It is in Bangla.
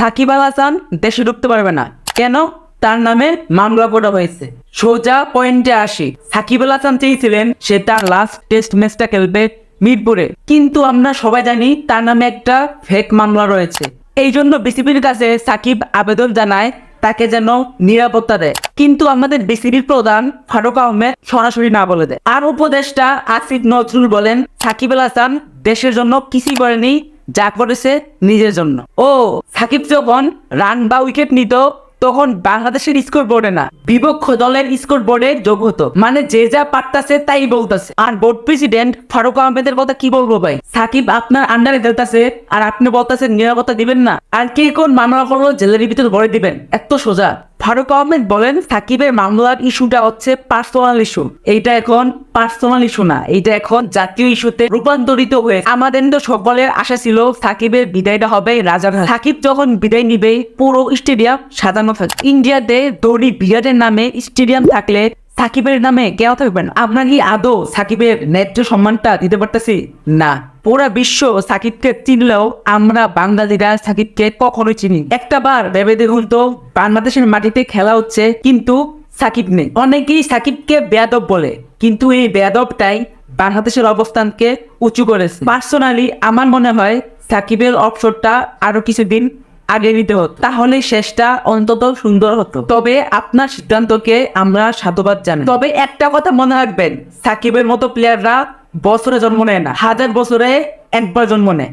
সাকিব আল হাসান দেশে ঢুকতে পারবে না। কেন? তার নামে মামলা করা হয়েছে। সোজা পয়েন্টে আসি। সাকিব আল হাসান চেয়েছিলেন সে তার লাস্ট টেস্ট ম্যাচটা খেলবে মিরপুরে। কিন্তু আমরা সবাই জানি তার নামে একটা ফেক মামলা রয়েছে। এই জন্য বিসিবির কাছে সাকিব আবেদন জানায়, তাকে যেন নিরাপত্তা দেয়। কিন্তু আমাদের বিসিবির প্রধান ফারুক আহমেদ সরাসরি না বলে দেয়। আর উপদেষ্টা আসিফ নজরুল বলেন, সাকিব আল হাসান দেশের জন্য কিছুই করেনি যা করেছে নিজের জন্য। ও, সাকিব যখন রান বা উইকেট নিত, তখন বাংলাদেশের স্কোর বোর্ডে না, বিপক্ষ দলের স্কোর বোর্ডে যোগ হতো। মানে যে যা পারতাছে তাই বলতাছে। আর বোর্ড প্রেসিডেন্ট ফারুক আহমেদের কথা কি বলব ভাই? সাকিব আপনার আন্ডারে খেলতাছে, আর আপনি বলতাছেন নিরাপত্তা দিবেন না। আর কে কোন মামলা করল, জেলের ভিতরে ভরে দিবেন। এত সোজা। ফারুক আহমেদ বলেন, সাকিবের মামলার ইস্যুটা হচ্ছে পার্সোনাল ইস্যু এইটা এখন পার্সোনাল ইস্যু না। এইটা এখন জাতীয় ইস্যুতে রূপান্তরিত হয়ে আমাদের তো সকলের আশা ছিল সাকিবের বিদায়টা হবে রাজাঘাট সাকিব যখন বিদায় নিবে, পুরো স্টেডিয়াম সাজানো থাকে ইন্ডিয়াতে দড়ি বিরাটের নামে স্টেডিয়াম থাকলে সাকিবের নামে কেউ থাকবেন আপনার কি আদৌ সাকিবের ন্যায্য সম্মানটা দিতে পারতেছি? না। পুরা বিশ্ব সাকিবকে চিনলেও আমরা বাঙালিরা সাকিবকে কখনোই চিনি একটা বার ভেবে দেখুন তো, বাংলাদেশের মাটিতে খেলা হচ্ছে কিন্তু সাকিব নেই। অনেকেই সাকিবকে বেয়াদব বলে, কিন্তু এই বেয়াদবটাই বাংলাদেশের অবস্থানকে উঁচু করেছে। পার্সোনালি আমার মনে হয় সাকিবের অবসরটা আরও কিছুদিন আগে নিতে হতো। তাহলে শেষটা অন্তত সুন্দর হতো। তবে আপনার সিদ্ধান্তকে আমরা সাধুবাদ জানাই। তবে একটা কথা মনে রাখবেন, সাকিবের মতো প্লেয়াররা বছরে জন্ম নেয় না, হাজার বছরে একবার জন্ম নেয়।